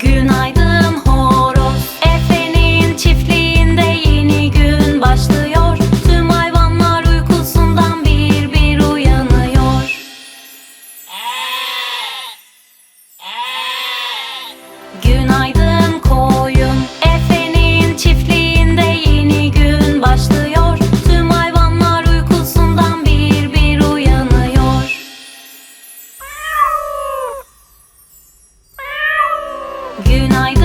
Günaydın horoz Efe'nin çiftliğinde yeni gün başlıyor. Tüm hayvanlar uykusundan bir bir uyanıyor. Günaydın Günaydın.